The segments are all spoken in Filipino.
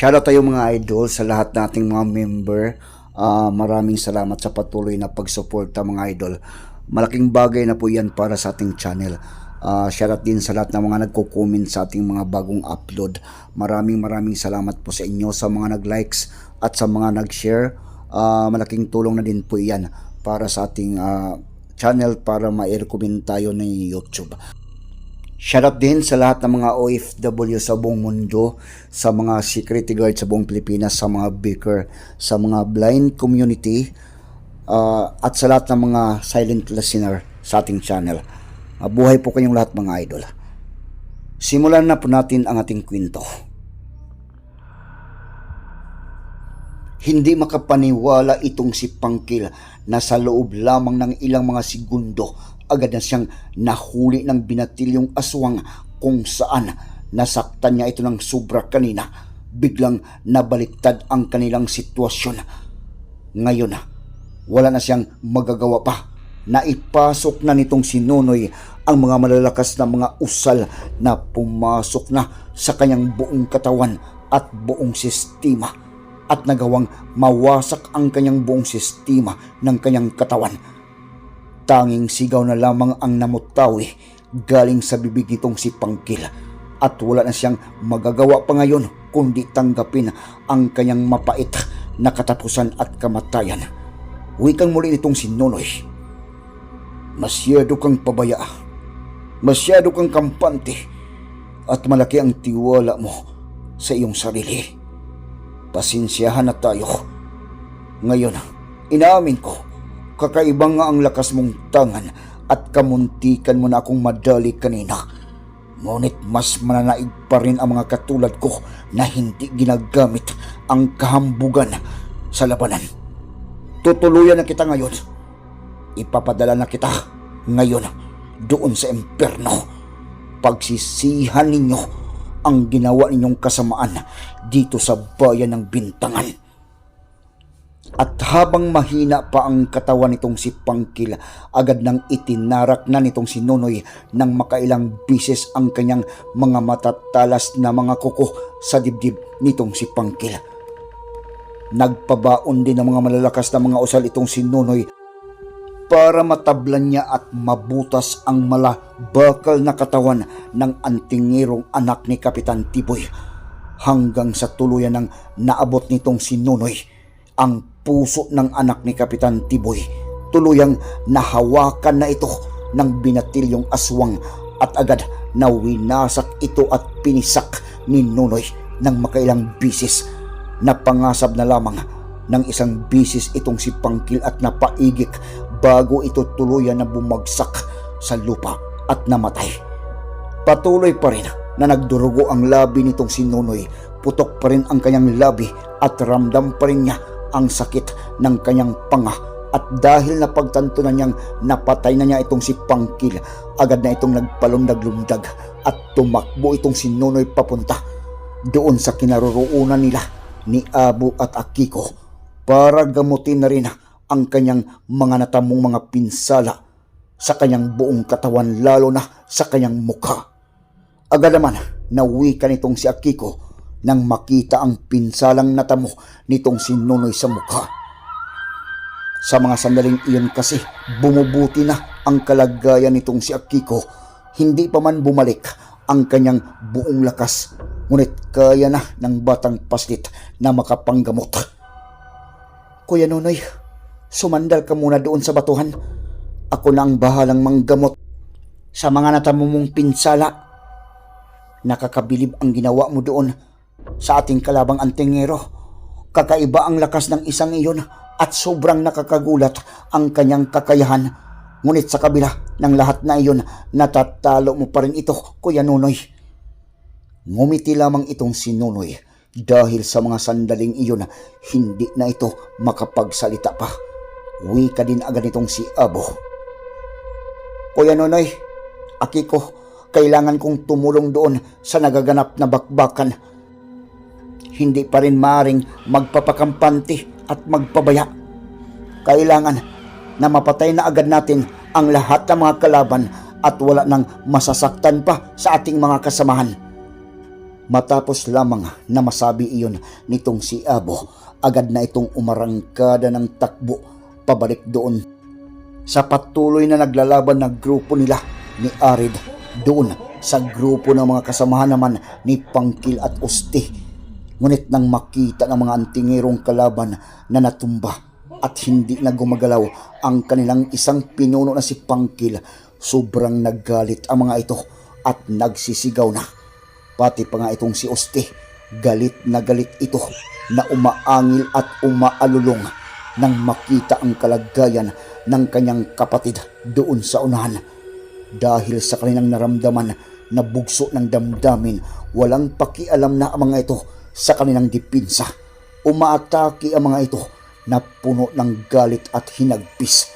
Shoutout tayo mga idol sa lahat nating mga member. Ah, maraming salamat sa patuloy na pagsuporta mga idol. Malaking bagay na po yan para sa ating channel. Ah, shoutout din sa lahat ng mga nagko-comment sa ating mga bagong upload. Maraming maraming salamat po sa inyo sa mga nag-likes at sa mga nag-share. Ah, malaking tulong na din po yan para sa ating ah, channel para ma-recommend tayo ng YouTube. Shoutout din sa lahat ng mga OFW sa buong mundo, sa mga security guard sa buong Pilipinas, sa mga baker, sa mga blind community, ah, at sa lahat ng mga silent listener sa ating channel. Mabuhay po kayong lahat mga idol. Simulan na po natin ang ating kwento. Hindi makapaniwala itong si Pangkil na sa loob lamang ng ilang mga segundo agad na siyang nahuli ng binatilyong aswang kung saan nasaktan niya ito ng sobra kanina. Biglang nabaliktad ang kanilang sitwasyon. Ngayon, wala na siyang magagawa pa. Naipasok na nitong si Nonoy ang mga malalakas na mga usal na pumasok na sa kanyang buong katawan at buong sistema at nagawang mawasak ang kanyang buong sistema ng kanyang katawan. Tanging sigaw na lamang ang namutawi galing sa bibig nitong si Pangkil at wala na siyang magagawa pa ngayon kundi tanggapin ang kanyang mapait na katapusan at kamatayan. Wikang muli nitong si Nonoy. Masyado kang pabaya. Masyado kang kampante. At malaki ang tiwala mo sa iyong sarili. Pasensyahan na tayo. Ngayon, inaamin ko, kakaiba nga ang lakas mong tangan at kamuntikan mo na akong madali kanina. Ngunit mas mananaig pa rin ang mga katulad ko na hindi ginagamit ang kahambugan sa labanan. Tutuluyan na kita ngayon. Ipapadala na kita ngayon doon sa emperno. Pagsisihan ninyo ang ginawa ninyong kasamaan dito sa bayan ng Bintangan. At habang mahina pa ang katawan nitong si Pangkil, agad nang itinarak na nitong si Nonoy nang makailang bises ang kanyang mga matatalas na mga kuko sa dibdib nitong si Pangkil. Nagpabaon din ng mga malalakas na mga usal itong si Nonoy para matablan niya at mabutas ang mala bakal na katawan ng antingirong anak ni Kapitan Tiboy hanggang sa tuluyan ng naabot nitong si Nonoy ang puso ng anak ni Kapitan Tiboy tuluyang nahawakan na ito ng binatilyong aswang at agad na winasak ito at pinisak ni Nonoy ng makailang bisis napangasab na lamang ng isang bisis itong si Pangkil at napaigik bago ito tuluyan na bumagsak sa lupa at namatay. Patuloy pa rin na nagdurugo ang labi nitong si Nonoy. Putok pa rin ang kanyang labi at ramdam pa rin niya ang sakit ng kanyang panga at dahil napagtanto na niyang napatay na niya itong si Pangkil, agad na itong nagpalundag-lundag at tumakbo itong si Nonoy papunta doon sa kinaroroonan nila ni Abu at Akiko para gamutin na rin ang kanyang mga natamong mga pinsala sa kanyang buong katawan lalo na sa kanyang mukha. Agad naman nawi ka nitong si Akiko nang makita ang pinsalang natamo nitong si Nonoy sa mukha. Sa mga sandaling iyon kasi bumubuti na ang kalagayan nitong si Akiko. Hindi pa man bumalik ang kanyang buong lakas. Ngunit kaya na ng batang paslit na makapanggamot. Kuya Nonoy, sumandal ka muna doon sa batuhan. Ako na ang bahalang manggamot sa mga natamo mong pinsala. Nakakabilib ang ginawa mo doon sa ating kalabang antingero. Kakaiba ang lakas ng isang iyon at sobrang nakakagulat ang kanyang kakayahan. Ngunit sa kabila ng lahat na iyon, natatalo mo pa rin ito, Kuya Nunoy. Ngumiti lamang itong si Nunoy dahil sa mga sandaling iyon, hindi na ito makapagsalita pa. Wika din agad itong si Abo. Kuya Nunoy, Akiko, kailangan kong tumulong doon sa nagaganap na bakbakan. Hindi pa rin maring magpapakampante at magpabaya. Kailangan na mapatay na agad natin ang lahat ng mga kalaban at wala nang masasaktan pa sa ating mga kasamahan. Matapos lamang na masabi iyon nitong si Abo, agad na itong umarangkada ng takbo pabalik doon sa patuloy na naglalaban na grupo nila ni Arid doon sa grupo ng mga kasamahan naman ni Pangkil at Usti. Ngunit nang makita ng mga antingerong kalaban na natumba at hindi na gumagalaw ang kanilang isang pinuno na si Pangkil, sobrang naggalit ang mga ito at nagsisigaw na. Pati pa nga itong si Usti, galit na galit ito na umaangil at umaalulong nang makita ang kalagayan ng kanyang kapatid doon sa unahan. Dahil sa kanilang naramdaman na bugso ng damdamin, walang pakialam na ang mga ito sa kanilang dipinsa. Umaatake ang mga ito na puno ng galit at hinagpis.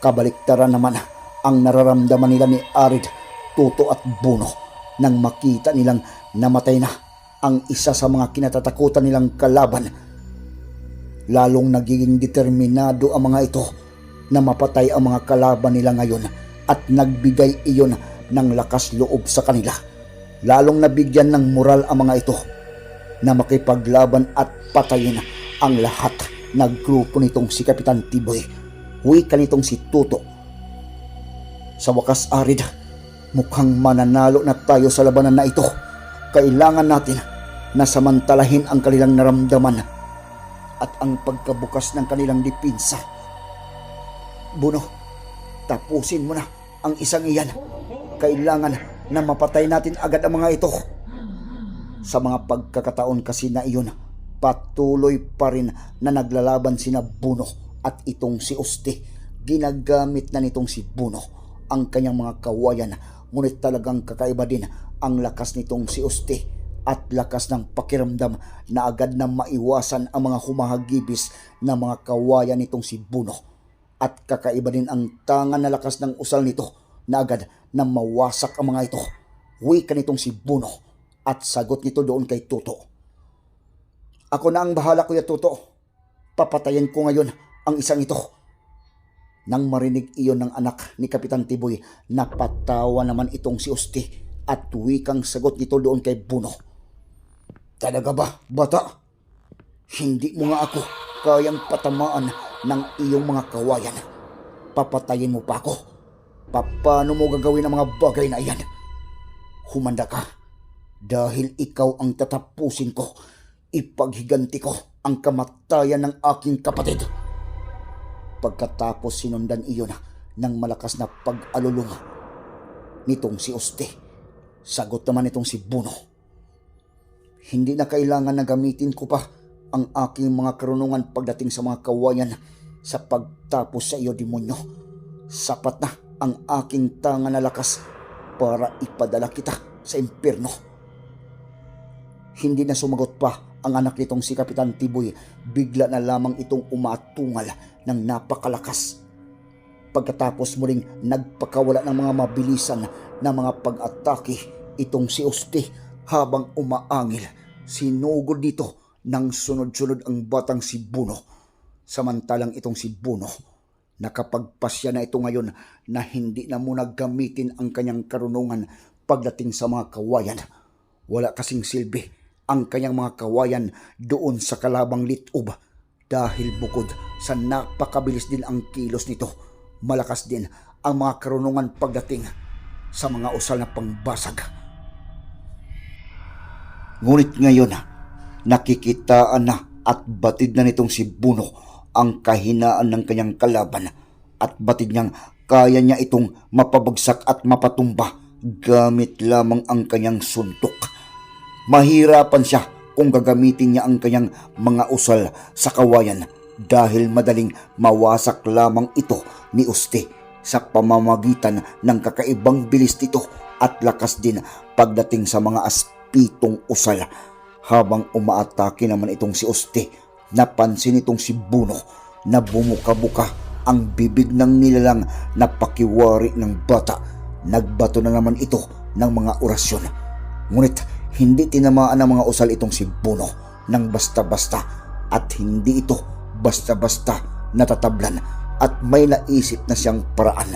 Kabaliktaran naman ang nararamdaman nila ni Arid, Tuto at Buno nang makita nilang namatay na ang isa sa mga kinatatakutan nilang kalaban. Lalong nagiging determinado ang mga ito na mapatay ang mga kalaban nila ngayon at nagbigay iyon ng lakas loob sa kanila. Lalong nabigyan ng moral ang mga ito na makipaglaban at patayin ang lahat na grupo nitong si Kapitan Tiboy. Wika nitong si Tuto. Sa wakas arid, mukhang mananalo na tayo sa labanan na ito. Kailangan natin na samantalahin ang kanilang naramdaman at ang pagkabukas ng kanilang dipinsa. Buno, tapusin mo na ang isang iyan. Kailangan na mapatay natin agad ang mga ito. Sa mga pagkakataon kasi na iyon, patuloy pa rin na naglalaban sina Buno at itong si Uste. Ginagamit na nitong si Buno ang kanyang mga kawayan ngunit talagang kakaiba din ang lakas nitong si Uste at lakas ng pakiramdam na agad na maiwasan ang mga humahagibis na mga kawayan nitong si Buno. At kakaiba din ang tangan na lakas ng usal nito na agad na mawasak ang mga ito. Wika nitong si Buno at sagot nito doon kay Tuto. Ako na ang bahala kuya Tuto. Papatayin ko ngayon ang isang ito. Nang marinig iyon ng anak ni Kapitan Tiboy, napatawa naman itong si Usti at wikang sagot nito doon kay Buno. Talaga ba, bata? Hindi mo nga ako kayang patamaan ng iyong mga kawayan. Papatayin mo pa ako. Paano mo gagawin ang mga bagay na iyan? Humanda ka. Dahil ikaw ang tatapusin ko. Ipaghiganti ko ang kamatayan ng aking kapatid. Pagkatapos sinundan iyon ng malakas na pag-alulong nitong si Uste. Sagot naman itong si Buno. Hindi na kailangan na gamitin ko pa ang aking mga karunungan pagdating sa mga kawayan sa pagtapos sa iyo, demonyo. Sapat na ang aking tanga na lakas para ipadala kita sa impyerno. Hindi na sumagot pa ang anak nitong si Kapitan Tiboy. Bigla na lamang itong umatungal ng napakalakas. Pagkatapos muling nagpakawala ng mga mabilisan na mga pag-atake itong si Uste habang umaangil. Sinugod dito ng sunod-sunod ang batang si Buno. Samantalang itong si Buno, nakapagpasya na ito ngayon na hindi na muna gamitin ang kanyang karunungan pagdating sa mga kawayan. Wala kasing silbi ang kanyang mga kawayan doon sa kalabang litob dahil bukod sa napakabilis din ang kilos nito, malakas din ang mga karunungan pagdating sa mga usal na pangbasag. Ngunit ngayon, nakikitaan na at batid na nitong si Buno ang kahinaan ng kanyang kalaban at batid niyang kaya niya itong mapabagsak at mapatumba gamit lamang ang kanyang suntok. Mahirapan siya kung gagamitin niya ang kanyang mga usal sa kawayan dahil madaling mawasak lamang ito ni Uste sa pamamagitan ng kakaibang bilis nito at lakas din pagdating sa mga aspitong usal. Habang umaatake naman itong si Uste, napansin itong si Buno na bumuka-buka ang bibig ng nilalang na pakiwari ng bata. Nagbato na naman ito ng mga orasyon. Ngunit hindi tinamaan ng mga usal itong si Buno ng basta-basta at hindi ito basta-basta natatablan at may naisip na siyang paraan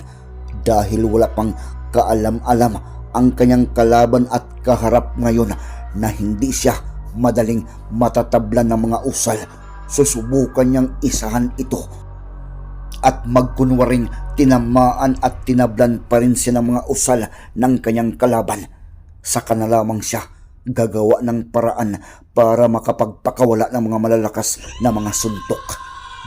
dahil wala pang kaalam-alam ang kanyang kalaban at kaharap ngayon na hindi siya madaling matatablan ng mga usal. Susubukan niyang isahan ito at magkunwaring tinamaan at tinablan pa rin siya ng mga usal ng kanyang kalaban. Saka na lamang siya gagawa ng paraan para makapagpakawala ng mga malalakas na mga suntok.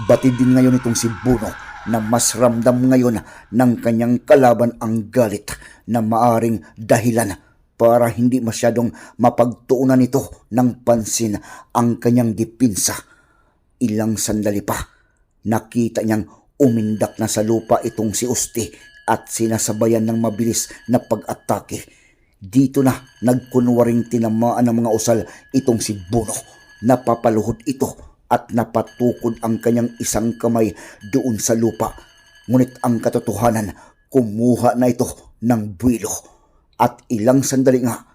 Batid din ngayon itong si Buno na mas ramdam ngayon ng kanyang kalaban ang galit na maaring dahilan para hindi masyadong mapagtuunan nito ng pansin ang kanyang dipinsa. Ilang sandali pa, nakita niyang umindak na sa lupa itong si Usti at sinasabayan ng mabilis na pag-atake. Dito na nagkunwaring tinamaan ng mga usal itong si Buno. Napapaluhod ito at napatukod ang kanyang isang kamay doon sa lupa. Ngunit ang katotohanan, kumuha na ito ng buwilo. At ilang sandali nga,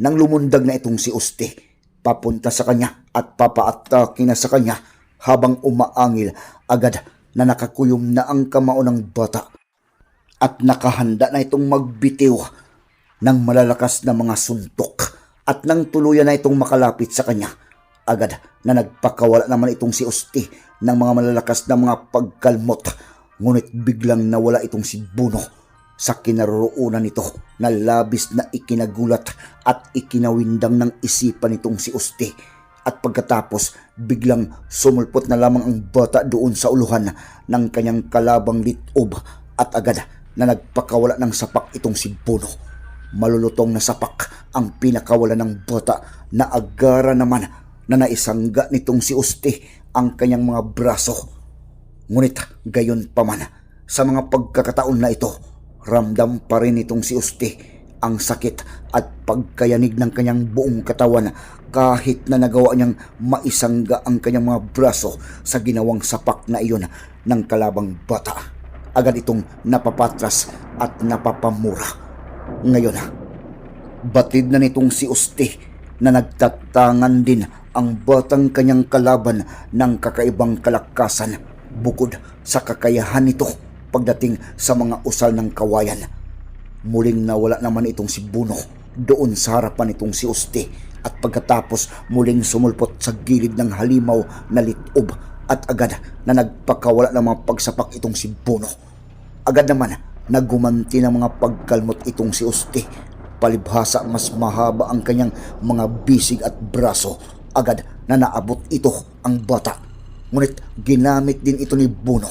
nang lumundag na itong si Usti, papunta sa kanya at papaatake na sa kanya habang umaangil agad na nakakuyom na ang kamao ng bata at nakahanda na itong magbitiw ng malalakas na mga suntok at nang tuluyan na itong makalapit sa kanya. Agad na nagpakawala naman itong si Usti ng mga malalakas na mga pagkalmot. Ngunit biglang nawala itong si Buno sa kinaroroonan nito na labis na ikinagulat at ikinawindang ng isipan nitong si Usti at pagkatapos biglang sumulpot na lamang ang bata doon sa uluhan ng kanyang kalabang litob at agad na nagpakawala ng sapak itong si Buno. Malulutong na sapak ang pinakawala ng bata na agara naman na naisangga nitong si Usti ang kanyang mga braso. Ngunit gayon pa man, sa mga pagkakataon na ito, ramdam pa rin itong si Usti ang sakit at pagkayanig ng kanyang buong katawan kahit na nagawa niyang maisangga ang kanyang mga braso sa ginawang sapak na iyon ng kalabang bata. Agad itong napapatras at napapamura. Ngayon, batid na nitong si Usti na nagtatangan din ang batang kanyang kalaban ng kakaibang kalakasan bukod sa kakayahan nito pagdating sa mga usal ng kawayan. Muling nawala naman itong si Buno doon sa harapan itong si Usti at pagkatapos muling sumulpot sa gilid ng halimaw na litob at agad na nagpakawala ng mga pagsapak itong si Buno. Agad naman nagumanti ng mga pagkalmot itong si Usti. Palibhasa mas mahaba ang kanyang mga bisig at braso. Agad na naabot ito ang bata. Ngunit ginamit din ito ni Buno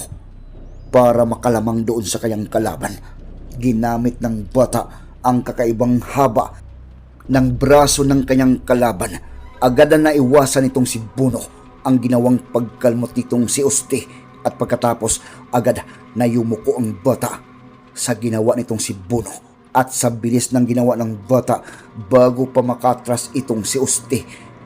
para makalamang doon sa kanyang kalaban. Ginamit ng bata ang kakaibang haba ng braso ng kanyang kalaban. Agad na naiwasan nitong si Buno ang ginawang pagkalmot nitong si Usti at pagkatapos agad na yumuko ang bata sa ginawa nitong si Buno at sa bilis ng ginawa ng bata bago pa makatras itong si Usti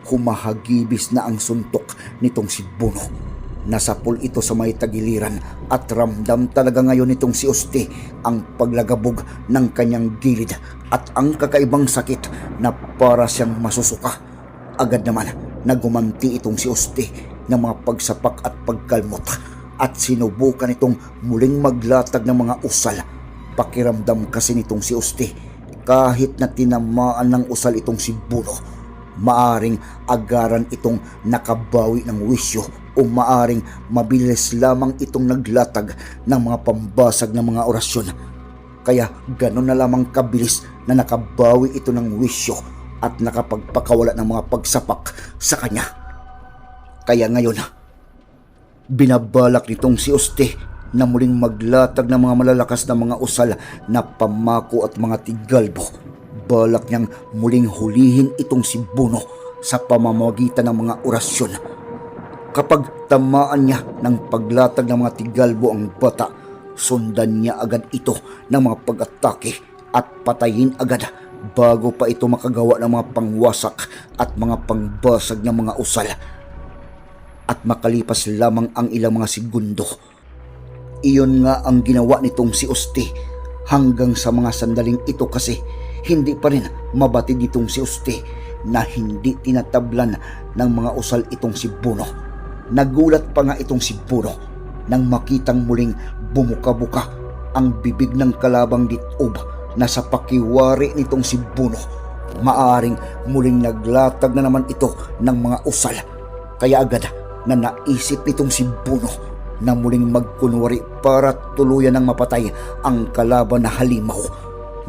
humahagibis na ang suntok nitong si Buno. Nasapol ito sa may tagiliran at ramdam talaga ngayon nitong si Usti ang paglagabog ng kanyang gilid at ang kakaibang sakit na para siyang masusuka. Agad naman nagumanti itong si Usti ng mga pagsapak at pagkalmot at sinubukan itong muling maglatag ng mga usal. Pakiramdam kasi nitong si Usti kahit na tinamaan ng usal itong si Buno maaring agaran itong nakabawi ng wisyo o maaring mabilis lamang itong naglatag ng mga pambasag ng mga orasyon. Kaya gano'n na lamang kabilis na nakabawi ito ng wisyo at nakapagpakawala ng mga pagsapak sa kanya. Kaya ngayon, binabalak nitong si Uste na muling maglatag ng mga malalakas na mga usal na pamako at mga tigalbo balak niyang muling hulihin itong si Buno sa pamamagitan ng mga orasyon. Kapag tamaan niya ng paglatag ng mga tigalbo ang bata, sundan niya agad ito ng mga pag-atake at patayin agad bago pa ito makagawa ng mga pangwasak at mga pangbasag ng mga usal. At makalipas lamang ang ilang mga segundo, iyon nga ang ginawa nitong si Usti hanggang sa mga sandaling ito kasi hindi pa rin mabatid itong si Uste na hindi tinatablan ng mga usal itong si Buno. Nagulat pa nga itong si Buno nang makitang muling bumuka-buka ang bibig ng kalabang ditob na sa pakiwari nitong si Buno Maaring muling naglatag na naman ito ng mga usal. Kaya agad na naisip nitong si Buno na muling magkunwari para tuluyan ng mapatay ang kalaban na halimaw.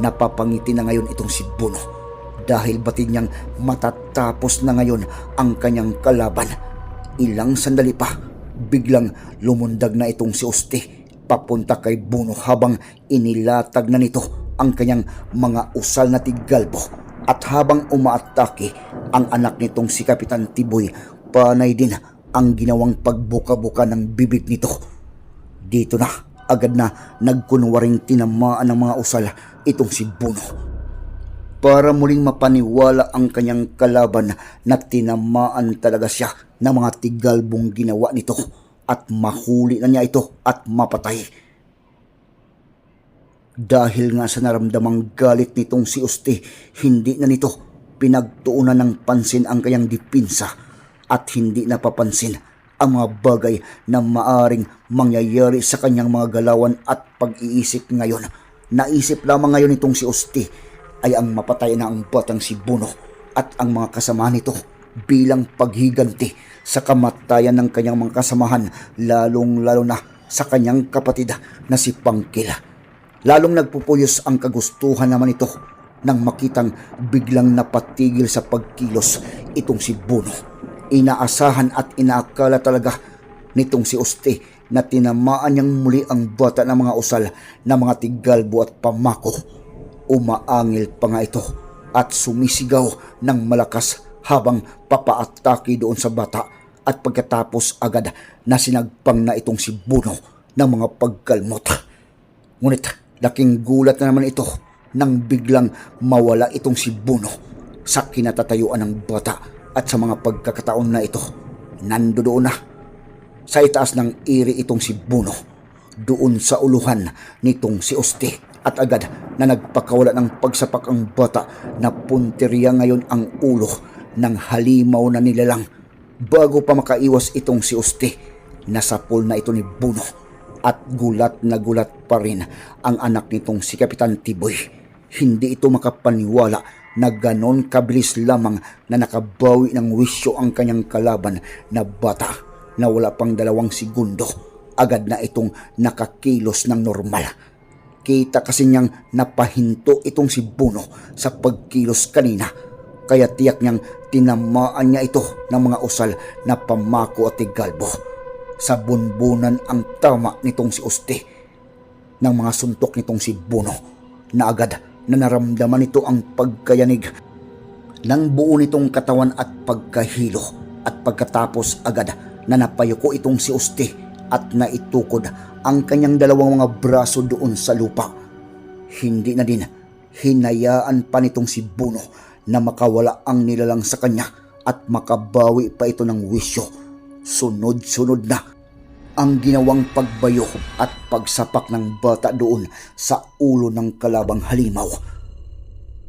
Napapangiti na ngayon itong si Buno dahil batid niyang matatapos na ngayon ang kanyang kalaban. Ilang sandali pa, biglang lumundag na itong si Uste papunta kay Buno habang inilatag na nito ang kanyang mga usal na tigalbo at habang umaatake ang anak nitong si Kapitan Tiboy panay din ang ginawang pagbuka-buka ng bibig nito. Dito na agad na nagkunwaring tinamaan ng mga usal itong si Buno para muling mapaniwala ang kanyang kalaban na tinamaan talaga siya ng mga tigalbong ginawa nito at mahuli na niya ito at mapatay. Dahil nga sa naramdamang galit nitong si Uste, hindi na nito pinagtuunan ng pansin ang kanyang dipinsa at hindi napapansin ang mga bagay na maaring mangyayari sa kanyang mga galawan at pag-iisip ngayon. Naisip lamang ngayon itong si Uste ay ang mapatay na ang batang si Buno at ang mga kasama nito bilang paghiganti sa kamatayan ng kanyang mga kasamahan lalong lalo na sa kanyang kapatid na si Pangkila. Lalong nagpupuyos ang kagustuhan naman ito nang makitang biglang napatigil sa pagkilos itong si Buno. Inaasahan at inaakala talaga nitong si Uste na tinamaan niyang muli ang bata ng mga usal na mga tigalbo at pamako. Umaangil pa nga ito at sumisigaw ng malakas habang papaatake doon sa bata at pagkatapos agad na sinagpang na itong si Buno ng mga pagkalmot. Ngunit laking gulat na naman ito nang biglang mawala itong si Buno sa kinatatayuan ng bata at sa mga pagkakataon na ito. Nando doon na. Sa itaas ng iri itong si Buno doon sa uluhan nitong si Oste. At agad na nagpakawala ng pagsapak ang bata na punteriya ngayon ang ulo ng halimaw na nilalang. Bago pa makaiwas itong si Uste nasapol na ito ni Buno. At gulat na gulat pa rin ang anak nitong si Kapitan Tiboy. Hindi ito makapaniwala na ganon kabilis lamang na nakabawi ng wisyo ang kanyang kalaban na bata na wala pang dalawang segundo agad na itong nakakilos ng normal Kita kasi niyang napahinto itong si Buno sa pagkilos kanina. Kaya tiyak niyang tinamaan niya ito ng mga usal na pamako at tigalbo. Sa bunbunan ang tama nitong si Uste ng mga suntok nitong si Buno na agad na naramdaman nito ang pagkayanig ng buo nitong katawan at pagkahilo at pagkatapos agad na napayuko itong si Uste at naitukod ang kanyang dalawang mga braso doon sa lupa. Hindi na din hinayaan pa nitong si Buno na makawala ang nilalang sa kanya at makabawi pa ito ng wisyo. Sunod-sunod na ang ginawang pagbayo at pagsapak ng bata doon sa ulo ng kalabang halimaw.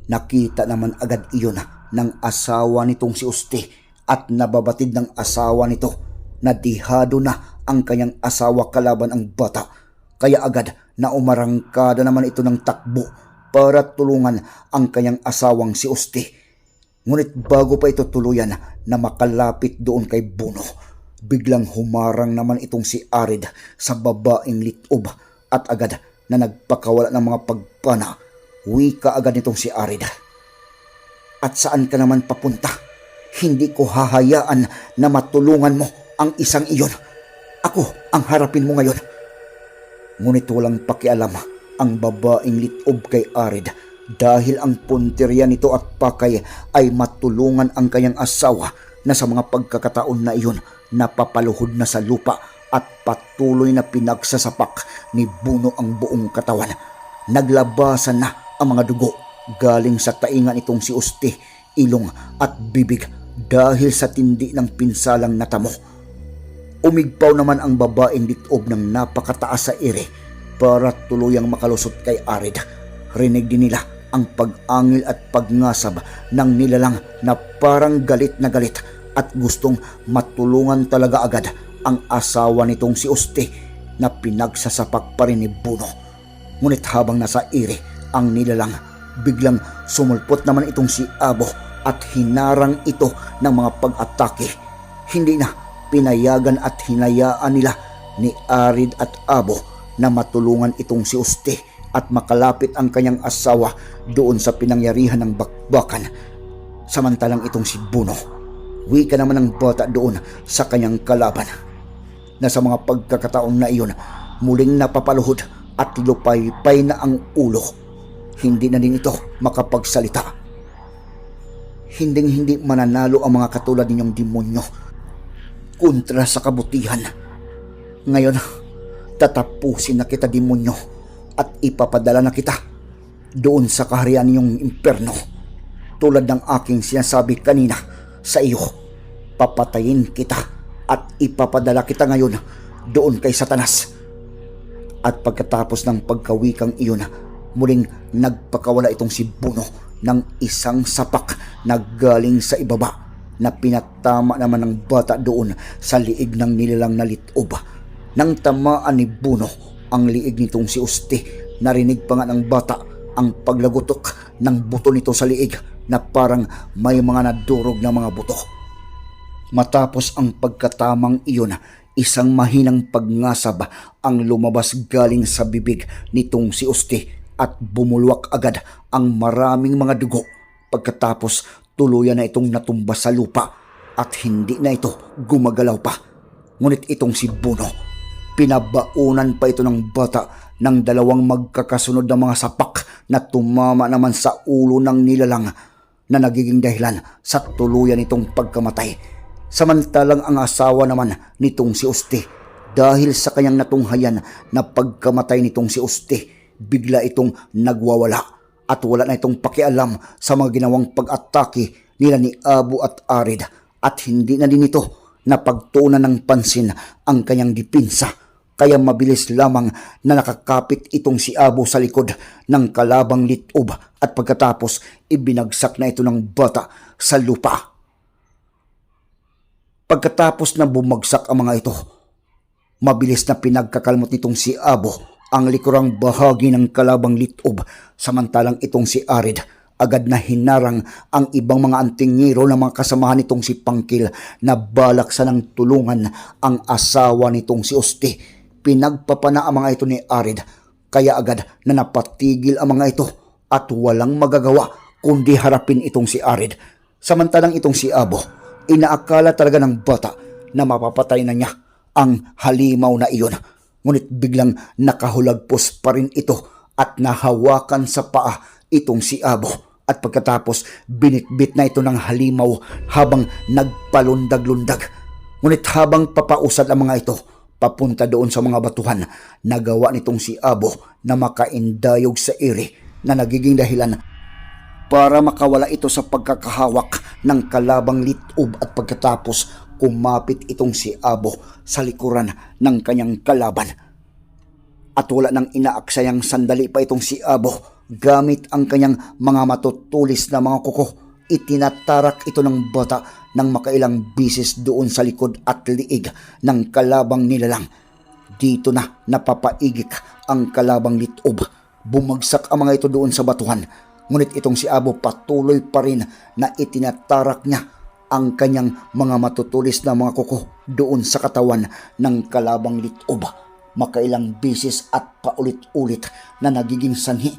Nakita naman agad iyon ng asawa nitong si Uste at nababatid ng asawa nito na dihado na ang kanyang asawa kalaban ang bata. Kaya agad na umarangkada naman ito ng takbo para tulungan ang kanyang asawang si Uste. Ngunit bago pa ito tuluyan na makalapit doon kay Buno, biglang humarang naman itong si Arid sa babaeng litob at agad na nagpakawala ng mga pagpana. Wika agad nitong si Arid. At saan ka naman papunta? Hindi ko hahayaan na matulungan mo ang isang iyon. Ako ang harapin mo ngayon. Ngunit walang pakialam ang babaeng litob kay Arid dahil ang punteriya nito at pakay ay matulungan ang kanyang asawa na sa mga pagkakataon na iyon napapaluhod na sa lupa at patuloy na pinagsasapak ni Buno ang buong katawan. Naglabasan na ang mga dugo galing sa taingan itong si Uste, ilong at bibig dahil sa tindi ng pinsalang natamo. Umigpaw naman ang babaeng litob ng napakataas sa ere para tuluyang makalusot kay Arid. Rinig din nila ang pag-angil at pagngasab ng nilalang na parang galit na galit at gustong matulungan talaga agad ang asawa nitong si Uste na pinagsasapak pa rin ni Buno. Ngunit habang nasa ere ang nilalang biglang sumulpot naman itong si Abo at hinarang ito ng mga pag-atake. Hindi na pinayagan at hinayaan nila ni Arid at Abo na matulungan itong si Uste at makalapit ang kanyang asawa doon sa pinangyarihan ng bakbakan. Samantalang itong si Buno, wika naman ng bata doon sa kanyang kalaban na sa mga pagkakataon na iyon muling napapaluhod at lupay-pay na ang ulo. Hindi na din ito makapagsalita. Hinding hindi mananalo ang mga katulad ninyong demonyo kontra sa kabutihan. Ngayon, tatapusin na kita demonyo at ipapadala na kita doon sa kaharian niyong imperno. Tulad ng aking sinasabi kanina sa iyo, papatayin kita at ipapadala kita ngayon doon kay Satanas. At pagkatapos ng pagkawikang iyon, muling nagpakawala itong si Buno ng isang sapak na galing sa ibaba na pinatama naman ng bata doon sa liig ng nilalang na litob. Nang tamaan ni Buno ang liig nitong si Uste, narinig pa nga ng bata ang paglagutok ng buto nito sa liig na parang may mga nadurog na mga buto. Matapos ang pagkatamang iyon, isang mahinang pagngasab ang lumabas galing sa bibig nitong si Uste at bumulwak agad ang maraming mga dugo. Pagkatapos tuluyan na itong natumba sa lupa at hindi na ito gumagalaw pa. Ngunit itong si Buno, pinabaunan pa ito ng bata ng dalawang magkakasunod na mga sapak na tumama naman sa ulo ng nilalang na nagiging dahilan sa tuluyan nitong pagkamatay. Samantalang ang asawa naman nitong si Uste dahil sa kanyang natunghayan na pagkamatay nitong si Uste, bigla itong nagwawala at wala na itong pakialam sa mga ginawang pag-atake nila ni Abu at Arid at hindi na din ito napagtuunan ng pansin ang kanyang dipinsa kaya mabilis lamang na nakakapit itong si Abu sa likod ng kalabang litob at pagkatapos ibinagsak na ito ng bata sa lupa. Pagkatapos na bumagsak ang mga ito, mabilis na pinagkakalmot nitong si Abo ang likurang bahagi ng kalabang litob samantalang itong si Arid agad na hinarang ang ibang mga antingero ng mga kasamahan nitong si Pangkil na balak sa nang tulungan ang asawa nitong si Usti. Pinagpapana ang mga ito ni Arid kaya agad na napatigil ang mga ito at walang magagawa kundi harapin itong si Arid. Samantalang itong si Abo, inaakala talaga ng bata na mapapatay na niya ang halimaw na iyon. Ngunit biglang nakahulagpos pa rin ito at nahawakan sa paa itong si Abo. At pagkatapos binitbit na ito ng halimaw habang nagpalundag-lundag. Ngunit habang papausad ang mga ito, papunta doon sa mga batuhan, nagawa nitong si Abo na makaindayog sa iri na nagiging dahilan para makawala ito sa pagkakahawak ng kalabang litob at pagkatapos kumapit itong si Abo sa likuran ng kanyang kalaban. At wala nang inaaksayang sandali pa itong si Abo gamit ang kanyang mga matutulis na mga kuko. Itinatarak ito ng bata ng makailang bisis doon sa likod at liig ng kalabang nilalang. Dito na napapaigik ang kalabang litob. Bumagsak ang mga ito doon sa batuhan. Ngunit itong si Abo patuloy pa rin na itinatarak niya ang kanyang mga matutulis na mga kuko doon sa katawan ng kalabang litob. Makailang bisis at paulit-ulit na nagiging sanhi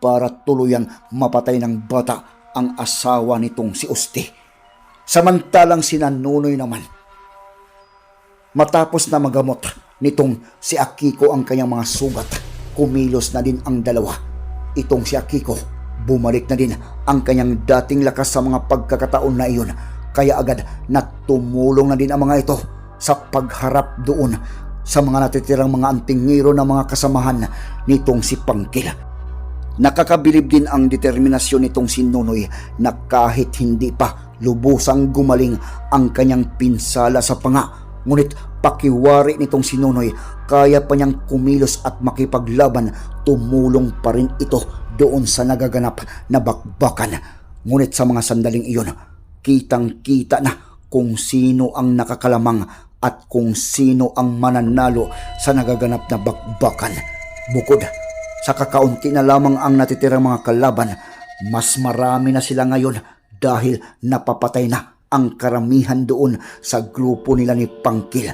para tuluyang mapatay ng bata ang asawa nitong si Usti. Samantalang si Nanunoy naman, matapos na magamot nitong si Akiko ang kanyang mga sugat, kumilos na din ang dalawa. Itong si Akiko, bumalik na din ang kanyang dating lakas sa mga pagkakataon na iyon kaya agad na tumulong na din ang mga ito sa pagharap doon sa mga natitirang mga antingero ng mga kasamahan nitong si Pangkil. Nakakabilib din ang determinasyon nitong si Nunoy na kahit hindi pa lubusang gumaling ang kanyang pinsala sa panga, ngunit pakiwari nitong si Nunoy kaya pa niyang kumilos at makipaglaban, tumulong pa rin ito doon sa nagaganap na bakbakan. Ngunit sa mga sandaling iyon, kitang-kita na kung sino ang nakakalamang at kung sino ang mananalo sa nagaganap na bakbakan. Bukod Sa kakaunti na lamang ang natitirang mga kalaban, mas marami na sila ngayon dahil napapatay na ang karamihan doon sa grupo nila ni Pangkil.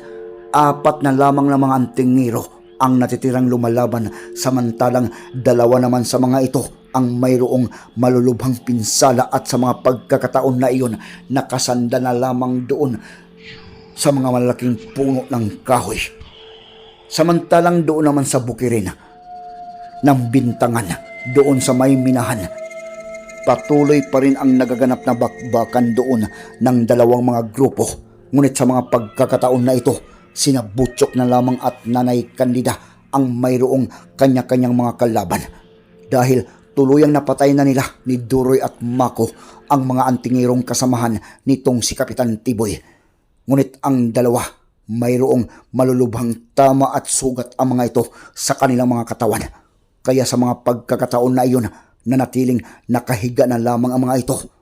Apat na lamang na mga antingero ang natitirang lumalaban samantalang dalawa naman sa mga ito ang mayroong malulubhang pinsala at sa mga pagkakataon na iyon nakasanda na lamang doon sa mga malaking puno ng kahoy. Samantalang doon naman sa bukirin ng bintangan doon sa may minahan. Patuloy pa rin ang nagaganap na bakbakan doon ng dalawang mga grupo. Ngunit sa mga pagkakataon na ito, sina Butchok na lamang at Nanay Kandida ang mayroong kanya-kanyang mga kalaban. Dahil tuluyang napatay na nila ni Duroy at Mako ang mga antingirong kasamahan nitong si Kapitan Tiboy. Ngunit ang dalawa, mayroong malulubhang tama at sugat ang mga ito sa kanilang mga katawan. Kaya sa mga pagkakataon na iyon, nanatiling nakahiga na lamang ang mga ito